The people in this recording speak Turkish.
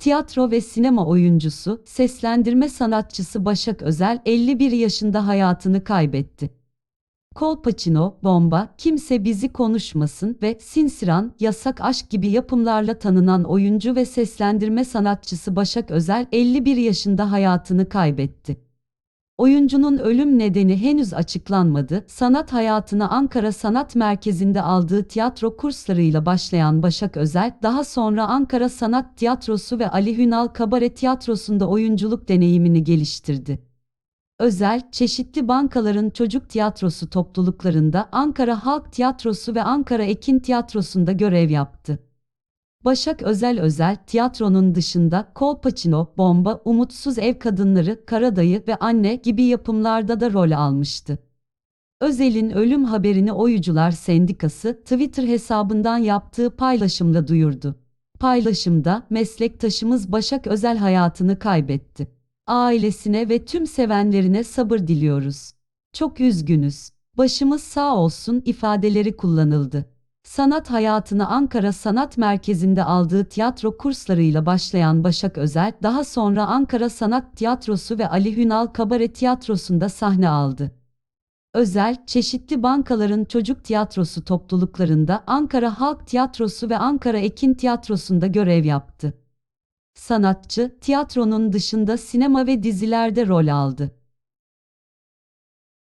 Tiyatro ve sinema oyuncusu, seslendirme sanatçısı Başak Özel 51 yaşında hayatını kaybetti. Kolpaçino, Bomba, Kimse Bizi Konuşmasın ve Sinsiran, Yasak Aşk gibi yapımlarla tanınan oyuncu ve seslendirme sanatçısı Başak Özel 51 yaşında hayatını kaybetti. Oyuncunun ölüm nedeni henüz açıklanmadı. Sanat hayatına Ankara Sanat Merkezi'nde aldığı tiyatro kurslarıyla başlayan Başak Özel, daha sonra Ankara Sanat Tiyatrosu ve Ali Hünal Kabare Tiyatrosu'nda oyunculuk deneyimini geliştirdi. Özel, çeşitli bankaların çocuk tiyatrosu topluluklarında Ankara Halk Tiyatrosu ve Ankara Ekin Tiyatrosu'nda görev yaptı. Başak Özel Özel, tiyatronun dışında Kolpaçino, Bomba, Umutsuz Ev Kadınları, Karadayı ve Anne gibi yapımlarda da rol almıştı. Özel'in ölüm haberini Oyucular Sendikası Twitter hesabından yaptığı paylaşımla duyurdu. Paylaşımda meslektaşımız Başak Özel hayatını kaybetti. Ailesine ve tüm sevenlerine sabır diliyoruz. Çok üzgünüz. Başımız sağ olsun ifadeleri kullanıldı. Sanat hayatını Ankara Sanat Merkezi'nde aldığı tiyatro kurslarıyla başlayan Başak Özel, daha sonra Ankara Sanat Tiyatrosu ve Ali Hünal Kabare Tiyatrosu'nda sahne aldı. Özel, çeşitli bankaların çocuk tiyatrosu topluluklarında Ankara Halk Tiyatrosu ve Ankara Ekin Tiyatrosu'nda görev yaptı. Sanatçı, tiyatronun dışında sinema ve dizilerde rol aldı.